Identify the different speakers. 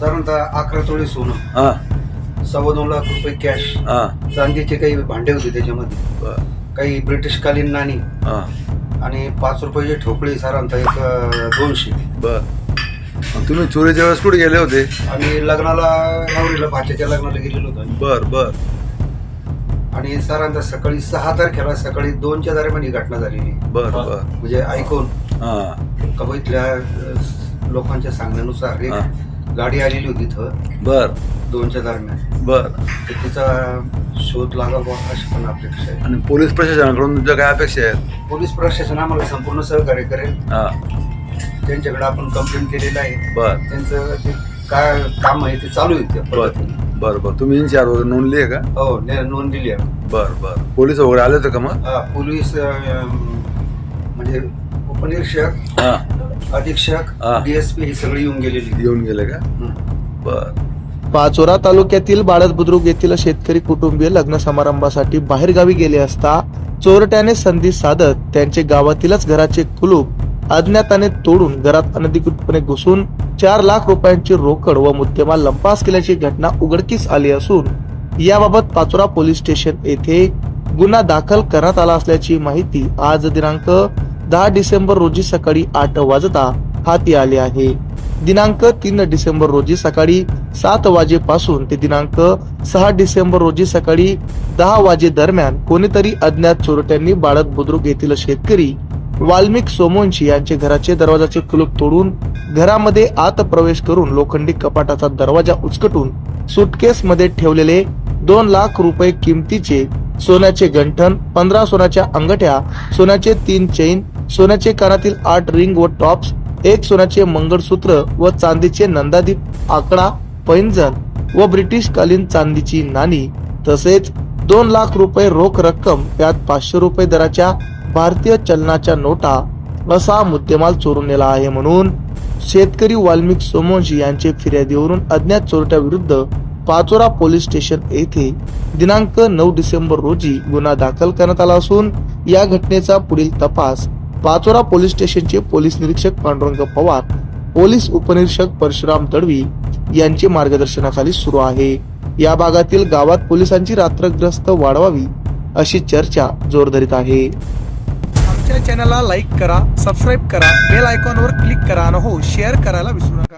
Speaker 1: साधारणतः अकरा तोळे सोनं.
Speaker 2: हा.
Speaker 1: सव्वा दोन लाख रुपये कॅश
Speaker 2: हा.
Speaker 1: चांदीचे काही भांडे होते त्याच्यामध्ये.
Speaker 2: बर.
Speaker 1: काही ब्रिटिशकालीन नाणी.
Speaker 2: हा.
Speaker 1: आणि पाच रुपयाचे ठोकळे साधारणतः एक अं, दोनशे.
Speaker 2: बर. मग तुम्ही चोरीच्या वेळेस कुठे गेले होते?
Speaker 1: आणि लग्नाला नवरीला भाच्याच्या लग्नाला गेलेलो होतो आम्ही.
Speaker 2: बर बर.
Speaker 1: आणि साधारणतः सकाळी सहा तारखेला सकाळी दोनच्या दरम्यान ही घटना झालेली.
Speaker 2: बर बर.
Speaker 1: म्हणजे ऐकून.
Speaker 2: हा.
Speaker 1: का बा इथल्या अं, लोकांच्या सांगण्यानुसार एक
Speaker 2: हा.
Speaker 1: गाडी आलेली होती इथं.
Speaker 2: बर.
Speaker 1: दोनच्या दरम्यान.
Speaker 2: बर.
Speaker 1: तर तिचा शोध लागावा अशी पण अपेक्षा आहे.
Speaker 2: आणि पोलीस प्रशासनाकडून तुमच्या काय अपेक्षा आहेत?
Speaker 1: पोलीस प्रशासन आम्हाला संपूर्ण सहकार्य करेल.
Speaker 2: हा.
Speaker 1: त्यांच्याकडे आपण कंप्लेंट केलेलं आहे.
Speaker 2: बर.
Speaker 1: त्यांचं जे काय काम आहे ते चालू आहे त्या
Speaker 2: बर.
Speaker 1: पद्धतीने.
Speaker 2: बर बर. तुम्ही इन्चार्ज वगैरे नोंदली आहे का?
Speaker 1: हो ने- नोंद दिली आहे.
Speaker 2: बर बर. पोलीस वगैरे आले होते का मग?
Speaker 1: हा, पोलीस अं, म्हणजे उपनिरीक्षक
Speaker 2: हा.
Speaker 1: अधीक्षक
Speaker 2: हा.
Speaker 1: डीएसपी ही सगळी येऊन गेलेली
Speaker 2: येऊन गेले का. बर
Speaker 3: पाचोरा तालुक्यातील बाळद बुद्रुक येथील शेतकरी कुटुंबीय लग्न समारंभासाठी बाहेरगावी गेले असता चोरट्याने संधी साधत त्यांचे गावातीलच घराचे कुलूप अज्ञाताने तोडून घरात अनधिकृतपणे घुसून चार लाख रुपयांची रोकड व मुद्देमाल लंपास केल्याची घटना उघडकीस आली असून याबाबत पाचोरा पोलीस स्टेशन येथे गुन्हा दाखल करण्यात आला असल्याची माहिती आज दिनांक दहा डिसेंबर रोजी सकाळी आठ वाजता हाती आले आहे. दिनांक तीन डिसेंबर रोजी सकाळी सात वाजेपासून ते दिनांक सहा डिसेंबर रोजी सकाळी दहा वाजे दरम्यान कोणीतरी अज्ञात चोरट्यांनी बाळत बुद्रुक येथील शेतकरी वाल्मिक सोमोंशी यांचे घराचे दरवाजाचे कुलूप तोडून घरामध्ये आत प्रवेश करून लोखंडी कपाटाचा दरवाजा उचकटून सुटकेस मध्ये ठेवलेले दोन लाख रुपये किमतीचे सोन्याचे गंठण पंधरा सोन्याच्या अंगठ्या सोन्याचे तीन चैन सोन्याचे कानातील आठ रिंग व टॉप्स एक सोन्याचे मंगळसूत्र व चांदीचे नंदादीप आकडा पैंजण व ब्रिटिश कालीन चांदीची नाणी. तसेच दोन लाख रुपये रोख रक्कम त्यात पाचशे रुपये दराच्या भारतीय चलनाच्या नोटा असा मुद्देमाल चोरून नेला आहे म्हणून शेतकरी वाल्मिक सोमोजी यांचे फिर्यादीवरून अज्ञात चोरट्याविरुद्ध पाचोरा पोलीस स्टेशन येथे दिनांक नऊ डिसेंबर रोजी गुन्हा दाखल करण्यात आला असून या घटनेचा पुढील तपास पाचोरा पोलीस स्टेशनचे पोलीस निरीक्षक पांडुरंग पवार पोलीस उपनिरीक्षक परशुराम तडवी यांचे मार्गदर्शनाखाली सुरू आहे. या भागातील गावात पोलिसांची रात्रग्रस्त वाढवावी अशी चर्चा जोर धरीत आहे.
Speaker 4: आमच्या चॅनलला लाईक करा सबस्क्राईब करा बेल आयकॉनवर क्लिक करा आणि हो शेअर करायला विसरू नका.